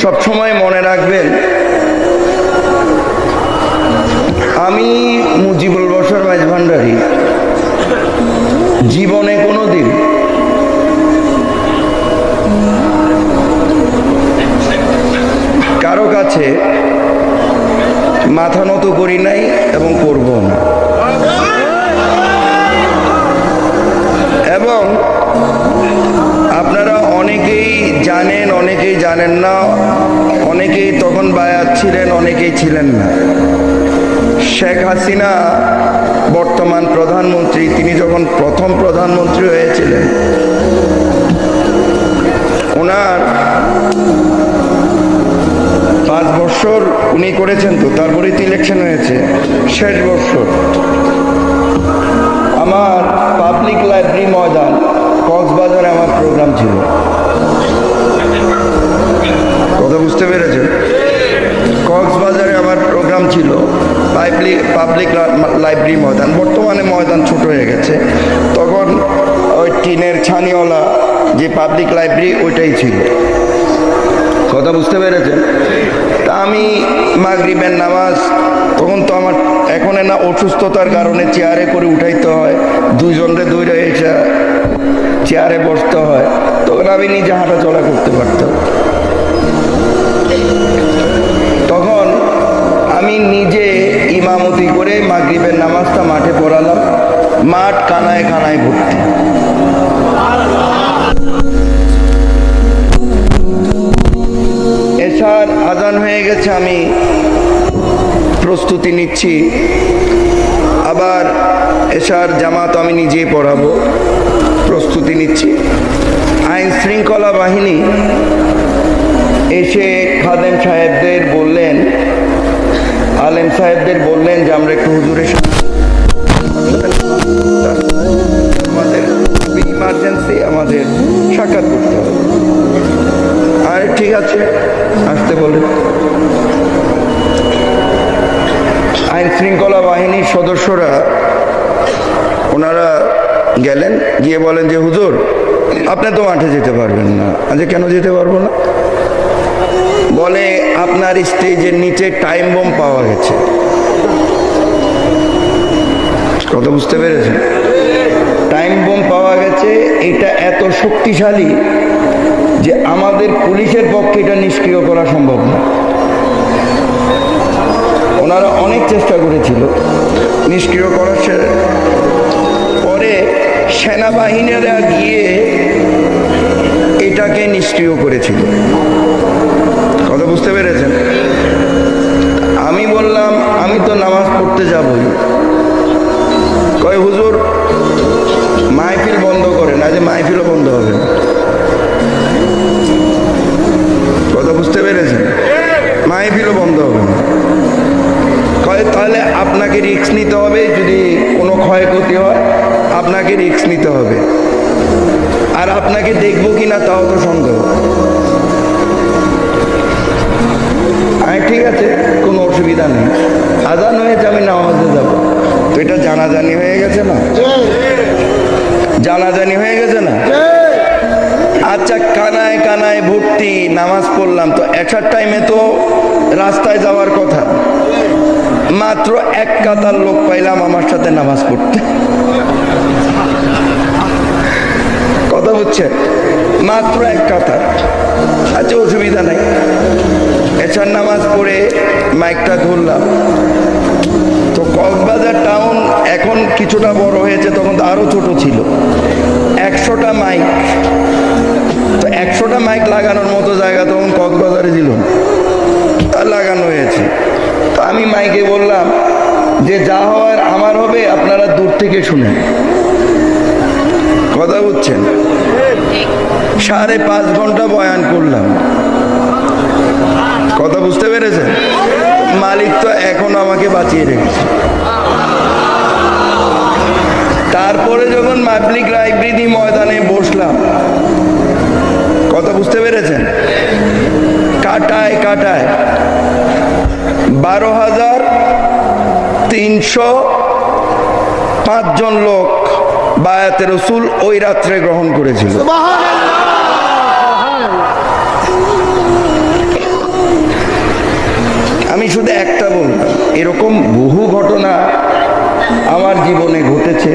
সবসময় মনে রাখবেন, আমি মুজিবুল বসর ভান্ডারী। জীবনে কোনো দিন কারও কাছে মাথা নত করি নাই এবং করব না। এবং আপনারা অনেকেই জানেন অনেকেই জানেন না, অনেকেই তখন বায়াত ছিলেন, অনেকেই ছিলেন না। শেখ হাসিনা বর্তমান প্রধানমন্ত্রী, তিনি যখন প্রথম প্রধানমন্ত্রী হয়েছিলেন, ওনার পাঁচ বছর উনি করেছেন তো, তারপরে তো ইলেকশন হয়েছে, শেষ বছর। আমার পাবলিক লাইব্রেরি ময়দান, কক্সবাজারে আমার প্রোগ্রাম ছিল। কথা বুঝতে পেরেছেন? কক্সবাজারে আমার প্রোগ্রাম ছিল। পাবলিক পাবলিক লাইব্রেরি ময়দান। বর্তমানে ময়দান ছোট হয়ে গেছে। তখন ওই টিনের ছানিওয়ালা যে পাবলিক লাইব্রেরি ওইটাই ছিল। কথা বুঝতে পেরেছেন? তা আমি মাগরিবের নামাজ, তখন তো আমার এখন না অসুস্থতার কারণে চেয়ারে করে উঠাইতে হয়। দুইজনরে দৌড়ে এসে চেয়ারে বসতে হয়। আমি নিজে হাঁটা চলা করতে পারতাম। তখন আমি নিজে ইমামতি করে মাগরিবের নামাজটা মাঠে পড়ালাম, মাঠ কানায় কানায় ভর্তি। এসার আজান হয়ে গেছে, আমি প্রস্তুতি নিচ্ছি। আবার এসার জামাত আমি নিজেই পড়াবো, প্রস্তুতি নিচ্ছি। আইন শৃঙ্খলা বাহিনী এসে খাদেম সাহেবদের বললেন, আলেম সাহেবদের বললেন যে আমরা একটু হুজুরের সাথে আমাদের ইমার্জেন্সি আমাদের সাক্ষাৎ করতে হবে। আর ঠিক আছে, আসতে বলেন আইন শৃঙ্খলা বাহিনীর সদস্যরা, ওনারা গেলেন, গিয়ে বলেন যে, হুজুর আপনি তো মাঠে যেতে পারবেন না। আজকে কেন যেতে পারব না? বলে আপনার স্টেজের নিচে টাইম বোম পাওয়া গেছে। কথা বুঝতে পেরেছেন? টাইম বোম পাওয়া গেছে, এটা এত শক্তিশালী যে আমাদের পুলিশের পক্ষে এটা নিষ্ক্রিয় করা সম্ভব না। ওনারা অনেক চেষ্টা করেছিল নিষ্ক্রিয় করার পরে সেনাবাহিনীরা গিয়ে এটাকে নিষ্ক্রিয় করেছিল। কথা বুঝতে পেরেছেন? আমি বললাম, আমি তো নামাজ পড়তে যাবই। কয়, হুজুর, মাহফিল বন্ধ করেন, আজ মাহফিলও বন্ধ হবে কথা বুঝতে পেরেছেন? মাহফিলও বন্ধ হবে না। কয়, তাহলে আপনাকে রিস্ক নিতে হবে, যদি কোনো ক্ষয়ক্ষতি হয়, আপনাকে রিস্ক নিতে হবে। আর আপনাকে দেখব কি না তাও তো সন্দেহ। আমি ঠিক আছে, কোনো অসুবিধা নেই। আজান হয়েছে, আমি নামাজে যাব। তো এটা জানাজানি হয়ে গেছে না? জানাজানি হয়ে গেছে না? আচ্ছা কানায় কানায় ভর্তি, নামাজ পড়লাম। তো একটার টাইমে তো রাস্তায় যাওয়ার কথা। মাত্র এক কাতার লোক পাইলাম আমার সাথে নামাজ পড়তে। কথা বুঝছে মাত্র এক কথা আচ্ছা অসুবিধা নাই। এছাড় নামাজ পড়ে মাইকটা ধরলাম। তো কক্সবাজার টাউন এখন কিছুটা বড় হয়েছে, তখন তো আরও ছোট ছিল। একশোটা মাইক। তো একশোটা মাইক লাগানোর মতো জায়গা তখন কক্সবাজারে ছিল। তা লাগানো হয়েছে। তো আমি মাইকে বললাম যে, যা হওয়ার আমার হবে, আপনারা দূর থেকে শুনেন কথা বুঝছেন সাড়ে পাঁচ ঘণ্টা বয়ান করলাম। কথা বুঝতে পেরেছেন? মালিক তো এখন আমাকে বাঁচিয়ে রেখেছে। তারপরে যখন পাবলিক লাইব্রেরি ময়দানে বসলাম, কথা বুঝতে পেরেছেন? কাটায় কাটায় বারো হাজার তিনশো পাঁচজন লোক বায়াতে রসুল ওই রাত্রে গ্রহণ করেছিল। শুধু একটা বললাম এরকম বহু ঘটনা আমার জীবনে ঘটেছে।